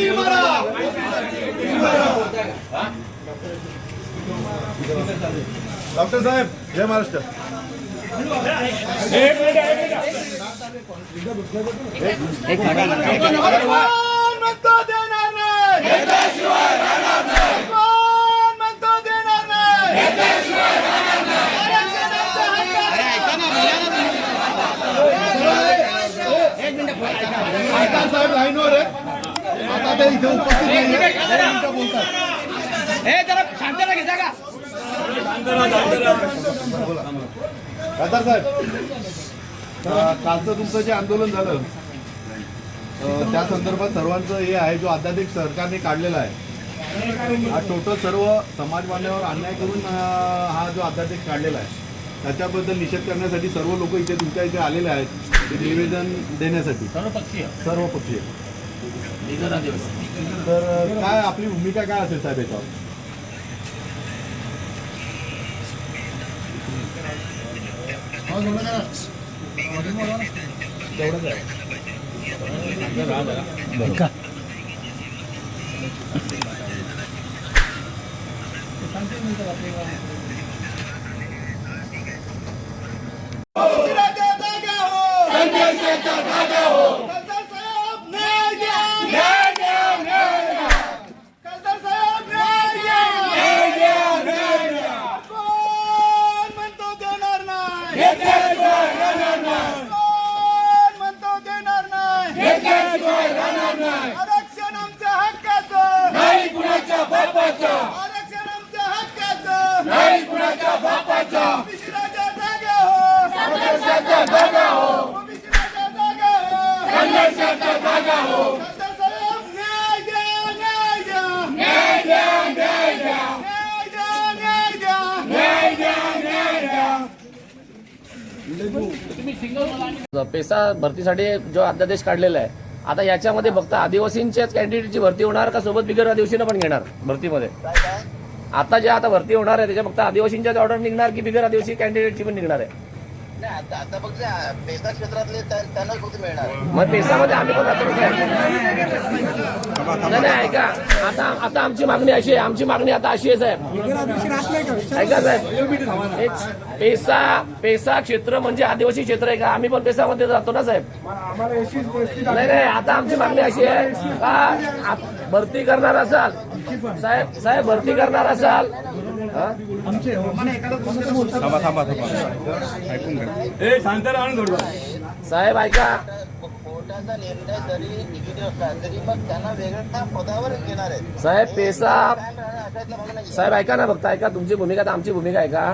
तीर मारा डॉक्टर साहेब जय महाराष्ट्र. साहेब लाईनवर आहे. आता इथे उपस्थित खासदार साहेब कालचं तुमचं जे आंदोलन झालं त्या संदर्भात सर्वांचं हे आहे जो अध्यादेश सरकारने काढलेला आहे हा टोटल सर्व समाज बांधवांवर अन्याय करून हा जो अध्यादेश काढलेला आहे त्याच्याबद्दल निषेध करण्यासाठी सर्व लोक इथे तुमच्या इथे आलेले आहेत ते निवेदन देण्यासाठी. सर्वपक्षीय. सर्व पक्षीय तर काय आपली भूमिका काय असेल साहेब याच्यावर तेवढंच आहे उशिराच्या जागा हो. खासदार साहेब, पैसा भरतीसाठी जो अध्यादेश काढलेला आहे आता याच्यामध्ये फक्त आदिवासींच्याच कॅन्डिडेटची भरती होणार का सोबत बिगर आदिवासीनं पण घेणार भरतीमध्ये? आता जे आता भरती होणार आहे त्याच्या फक्त आदिवासींच्याच ऑर्डर निघणार की बिगर आदिवासी कॅन्डिडेटची पण निघणार आहे? मग पेसामध्ये आम्ही पण नाही नाही ऐका. आता आता आमची मागणी अशी आहे आमची मागणी आता अशी आहे साहेब. ऐका साहेब. एक पेसा पेसा क्षेत्र म्हणजे आदिवासी क्षेत्र आहे का? आम्ही पण पेसामध्ये जातो ना साहेब. नाही नाही आता आमची मागणी अशी आहे. का आप- भरती करणार असाल. साहेब साहेब भरती करणार असाल. हा? साहेब ऐका. निर्णय जरी निगेटिव्ह असला तरी मग त्यांना वेगळ्या पदावर घेणार आहेत. साहेब पेसा साहेब ऐका ना फक्त ऐका तुमची भूमिका तर आमची भूमिका आहे का?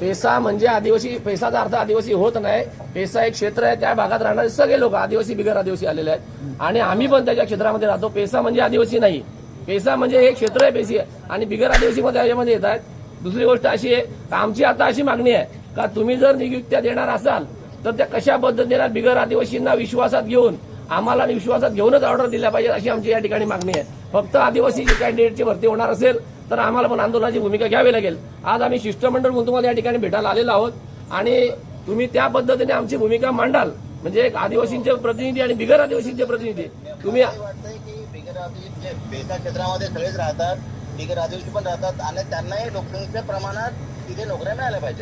पेसा म्हणजे आदिवासी पेसाचा अर्थ आदिवासी होत नाही. पेसा एक क्षेत्र आहे त्या भागात राहणारे सगळे लोक आदिवासी बिगर आदिवासी आलेले आहेत. आणि आम्ही पण त्याच्या क्षेत्रामध्ये राहतो. पेसा म्हणजे आदिवासी नाही. पेसा म्हणजे हे क्षेत्र आहे पेशी आणि बिगर आदिवासी मध्ये याच्यामध्ये येत आहेत. दुसरी गोष्ट अशी आहे आमची आता अशी मागणी आहे का तुम्ही जर नियुक्त्या देणार असाल तर त्या कशा पद्धतीने बिगर आदिवासींना विश्वासात घेऊन आम्हाला विश्वासात घेऊनच ऑर्डर दिल्या पाहिजे अशी आमची या ठिकाणी मागणी आहे. फक्त आदिवासी कॅन्डिडेटची भरती होणार असेल तर आम्हाला पण आंदोलनाची भूमिका घ्यावी लागेल. आज आम्ही शिष्टमंडळ म्हणून तुम्हाला या ठिकाणी भेटायला आलेलो आहोत आणि तुम्ही त्या पद्धतीने आमची भूमिका मांडाल. म्हणजे एक आदिवासींचे प्रतिनिधी आणि बिगर आदिवासींचे प्रतिनिधी तुम्ही म्हणजे क्षेत्रामध्ये सगळेच राहतात बिगर आदिवासी पण राहतात आणि त्यांनाही लोकसंख्येच्या प्रमाणात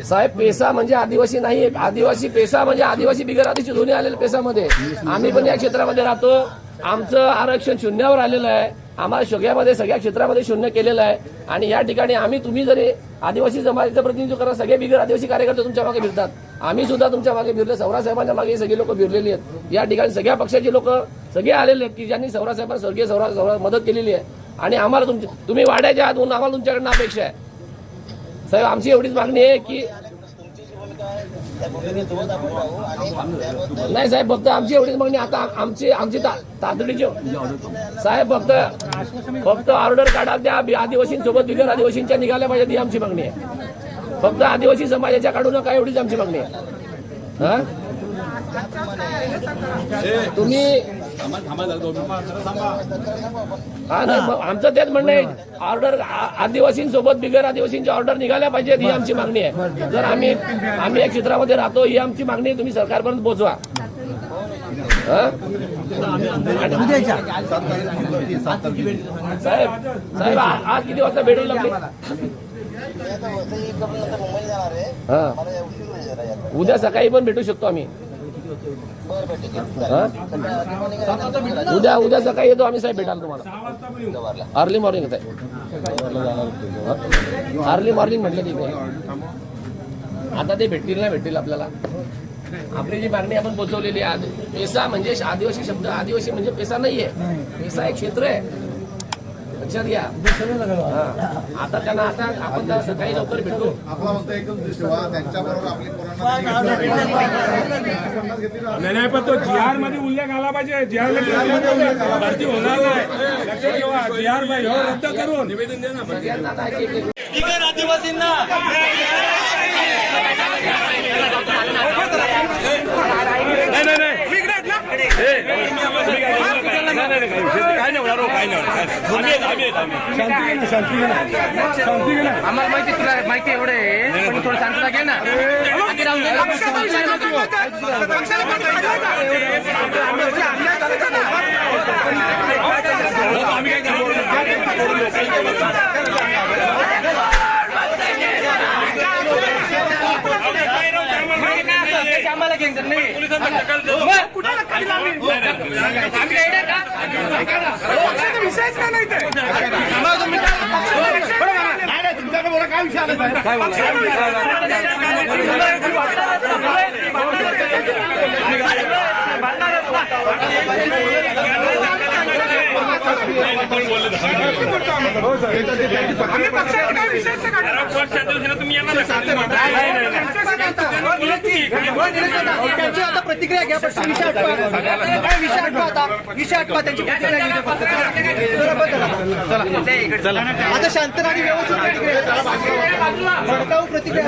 साहेब पेसा म्हणजे आदिवासी नाही आदिवासी पेसा म्हणजे आदिवासी बिगर आदिवासी दोन्ही आलेले पेसामध्ये. आम्ही पण या क्षेत्रामध्ये राहतो. आमचं आरक्षण शून्यावर आलेलं आहे. आम्हाला सगळ्यामध्ये सगळ्या क्षेत्रामध्ये शून्य केलेलं आहे. आणि या ठिकाणी आम्ही तुम्ही जरी आदिवासी जमातीचं प्रतिनिधित्व करा सगळे बिगर आदिवासी कार्यकर्ते तुमच्या मागे फिरतात. आम्ही सुद्धा तुमच्या मागे फिरले. सौरा साहेबांच्या मागे सगळे सगळी लोक फिरलेली आहेत. या ठिकाणी सगळ्या पक्षाचे लोक सगळे आलेले आहेत की ज्यांनी सौरा साहेबांना स्वर्गीय सौरा सौरा मदत केलेली आहे. आणि आम्हाला तुमची तुम्ही वाड्याच्या आत आम्हाला तुमच्याकडनं अपेक्षा आहे. साहेब आमची एवढीच मागणी आहे की नाही साहेब फक्त आमची एवढीच मागणी आता आमची आमची ता- तातडीची साहेब फक्त फक्त ऑर्डर काढा त्या आदिवासींसोबत बिगर आदिवासींच्या निघाल्या पाहिजे ही आमची मागणी आहे. फक्त आदिवासी समाजाच्या काढू नका एवढीच आमची मागणी आहे. हा? तुम्ही आमचं तेच म्हणणं आहे. ऑर्डर आदिवासींसोबत बिगर आदिवासींच्या ऑर्डर निघाल्या पाहिजेत ही आमची मागणी आहे. जर आम्ही आम्ही या क्षेत्रामध्ये राहतो ही आमची मागणी आहे, तुम्ही सरकारपर्यंत पोहोचवा साहेब साहेब आज किती वाजता भेटून लागले हा. उद्या सकाळी पण भेटू शकतो आम्ही. हा उद्या उद्या सकाळी येतो आम्ही साहेब भेटाल तुम्हाला. अर्ली मॉर्निंग येत आहे अर्ली मॉर्निंग म्हटलं तिथे आता ते भेटतील ना भेटतील आपल्याला. आपली जी मागणी आपण पोहोचवलेली आहे पेसा म्हणजे आदिवासी शब्द आदिवासी म्हणजे पेसा नाहीये. पेसा एक क्षेत्र आहे. लक्षात घ्या. हा. आता त्यांना आता आपण सकाळी लवकर भेटू. आपला फक्त एकदम दृष्टी व्हा त्यांच्याबरोबर आपली कोरोना नाही नाही पण तो जी आरमध्ये उल्लेख आला पाहिजे जी आरमध्ये भरती होणार नाही. लक्षात ठेवा. जी आर ह्यो रद्द करून. निवेदन द्या ना एक- एक- नाही नाही आम्हाला माहिती तुला माहिती एवढे आहे पण थोडं शांतता घे ना आम्ही काय आम्हाला घेऊन नाही. पोलिसांना दखल देऊ. आम्ही काय येडे का? काय येणार नाही. नाही, त्यांची आता प्रतिक्रिया घ्या पण विषय आठवा काय विषय आठवा आता विषय आठवा त्यांची प्रतिक्रिया. चला आता शांत आणि व्यवस्थित प्रतिक्रिया प्रतिक्रिया.